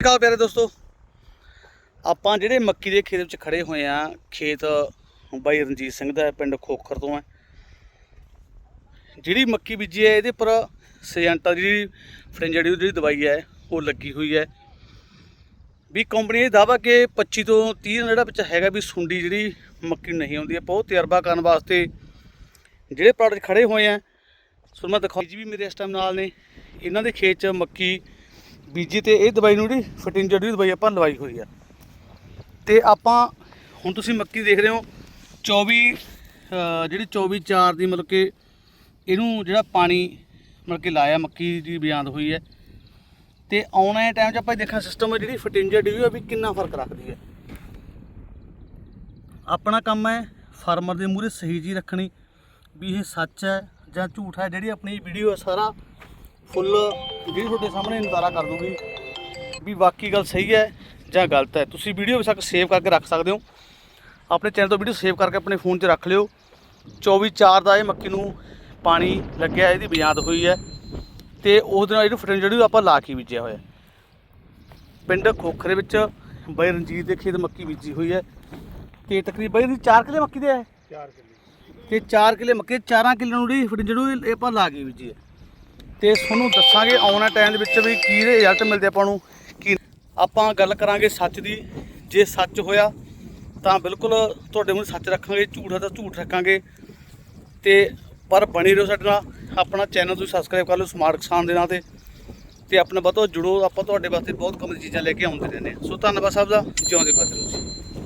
ਕਾਲ ਪਿਆਰੇ ਦੋਸਤੋ। ਆਪਾਂ ਜਿਹੜੇ ਮੱਕੀ ਦੇ ਖੇਤ ਵਿੱਚ ਖੜੇ ਹੋਏ ਆ, ਖੇਤ ਬਾਈ ਰਣਜੀਤ ਸਿੰਘ ਦਾ ਪਿੰਡ ਖੋਖਰ ਤੋਂ ਹੈ ਜਿਹੜੀ ਮੱਕੀ ਬੀਜੀ ਹੈ, ਇਹਦੇ ਪਰ ਸਜੈਂਟਾ ਦੀ ਜਿਹੜੀ ਫਰਿੰਜੜੀ ਜਿਹੜੀ ਦਵਾਈ ਹੈ, ਉਹ ਲੱਗੀ ਹੋਈ ਹੈ। ਵੀ ਕੰਪਨੀ ਇਹ ਦਾਵਾ ਕਿ 25 ਤੋਂ 30 ਦਿਨ ਜਿਹੜਾ ਵਿੱਚ ਹੈਗਾ ਵੀ ਸੁੰਡੀ ਜਿਹੜੀ ਮੱਕੀ ਨੂੰ ਨਹੀਂ ਆਉਂਦੀ। ਹੈ ਬਹੁਤ ਤਜਰਬਾ ਕਰਨ ਵਾਸਤੇ ਜਿਹੜੇ ਪ੍ਰੋਡਕਟ ਖੜੇ ਹੋਏ ਆ ਸੋ ਮੈਂ ਜੀ ਵੀ ਮੇਰੇ ਇਸ ਟਾਈਮ ਨਾਲ ਨੇ। ਇਹਨਾਂ ਦੇ ਖੇਤ 'ਚ ਮੱਕੀ ਬੀਜੀ ਤੇ ਇਹ ਦਵਾਈ ਨੂੰ ਜਿਹੜੀ ਫਿਟਿੰਗ ਜਿਹੜੀ ਦਵਾਈ ਆਪਾਂ ਲਵਾਈ ਹੋਈ ਆ। ਤੇ ਆਪਾਂ ਹੁਣ ਤੁਸੀਂ ਮੱਕੀ ਦੇਖ ਰਹੇ ਹੋ 24 ਜਿਹੜੀ 24 4 ਦੀ ਮਤਲਬ ਕਿ ਇਹਨੂੰ ਜਿਹੜਾ ਪਾਣੀ ਮਤਲਬ ਕਿ ਲਾਇਆ, ਮੱਕੀ ਦੀ ਬਿਆੰਦ ਹੋਈ ਹੈ। ਤੇ ਆਉਣ ਵਾਲੇ ਟਾਈਮ 'ਚ ਆਪਾਂ ਇਹ ਦੇਖਾਂ ਸਿਸਟਮ ਜਿਹੜੀ ਫਿਟਿੰਗ ਜਿਹੜੀ ਆ ਵੀ ਕਿੰਨਾ ਫ਼ਰਕ ਰੱਖਦੀ ਹੈ। ਆਪਣਾ ਕੰਮ ਹੈ ਫਾਰਮਰ ਦੇ ਮੂਹਰੇ ਸਹੀ ਜੀ ਰੱਖਣੀ, ਵੀ ਇਹ ਸੱਚ ਹੈ ਜਾਂ ਝੂਠ ਹੈ, ਜਿਹੜੀ ਆਪਣੀ ਵੀਡੀਓ ਹੈ ਸਾਰਾ ਫੁੱਲ ਜਿਹੜੀ ਤੁਹਾਡੇ ਸਾਹਮਣੇ ਨਜ਼ਾਰਾ ਕਰ ਦੂਗੀ ਵੀ ਵਾਕਈ ਗੱਲ ਸਹੀ ਹੈ ਜਾਂ ਗਲਤ ਹੈ। ਤੁਸੀਂ ਵੀਡੀਓ ਤੱਕ ਸੇਵ ਕਰਕੇ ਰੱਖ ਸਕਦੇ ਹੋ। ਆਪਣੇ ਚੈਨਲ ਤੋਂ ਵੀਡੀਓ ਸੇਵ ਕਰਕੇ ਆਪਣੇ ਫੋਨ 'ਚ ਰੱਖ ਲਿਓ। 24 4 ਦਾ ਇਹ ਮੱਕੀ ਨੂੰ ਪਾਣੀ ਲੱਗਿਆ ਇਹਦੀ ਬਿਆਦ ਹੋਈ ਹੈ। ਤੇ ਉਸ ਦਿਨ ਇਹਨੂੰ ਫਟਨ ਜਿਹੜੀ ਆਪਾਂ ਲਾ ਕੇ ਬੀਜਿਆ ਹੋਇਆ ਪਿੰਡ ਖੋਖਰੇ ਵਿੱਚ ਬਾਈ ਰਣਜੀਤ ਦੇ ਖੇਤ ਮੱਕੀ ਬੀਜੀ ਹੋਈ ਹੈ। ਤੇ ਤਕਰੀਬਨ ਇਹਦੀ 4 ਕਿਲੇ ਮੱਕੀ ਦੇ ਹੈ 4 ਕਿੱਲੇ। ਤੇ 4 ਕਿਲੇ ਮੱਕੀ 4 ਕਿਲੇ ਨੂੰ ਜਿਹੜੀ ਫਟਨ ਜਿਹੜੀ ਇਹ ਆਪਾਂ ਲਾ ਕੇ ਬੀਜੀ ਹੈ। ਤੇ ਤੁਹਾਨੂੰ ਦੱਸਾਂਗੇ ਆਉਣ ਵਾਲੇ ਟਾਈਮ ਦੇ ਵਿੱਚ ਵੀ ਕੀ ਰਿਜ਼ਲਟ ਮਿਲਦੇ ਆਪਾਂ ਨੂੰ, ਕੀ ਆਪਾਂ ਗੱਲ ਕਰਾਂਗੇ ਸੱਚ ਦੀ। ਜੇ ਸੱਚ ਹੋਇਆ, ਤਾਂ ਬਿਲਕੁਲ ਤੁਹਾਡੇ ਮੂੰਹ ਸੱਚ ਰੱਖਾਂਗੇ, ਝੂਠ ਹੈ ਤਾਂ ਝੂਠ ਰੱਖਾਂਗੇ। ਤੇ ਪਰ ਬਣੀ ਰਹੋ ਸਾਡੇ ਨਾਲ। ਆਪਣਾ ਚੈਨਲ ਤੁਸੀਂ ਸਬਸਕ੍ਰਾਈਬ ਕਰ ਲਓ ਸਮਾਰਟ ਕਿਸਾਨ ਦੇ ਨਾਂ ਤੇ। ਤੇ ਆਪਣੇ ਵੱਧ ਜੁੜੋ। ਆਪਾਂ ਤੁਹਾਡੇ ਵਾਸਤੇ ਬਹੁਤ ਕੰਮ ਦੀ ਚੀਜ਼ਾਂ ਲੈ ਕੇ ਆਉਂਦੇ ਰਹਿੰਦੇ ਹਾਂ। ਸੋ ਧੰਨਵਾਦ ਸਾਹਿਬ ਦਾ। ਜਿਉਂਦੇ ਫਤਿਹ ਜੀ।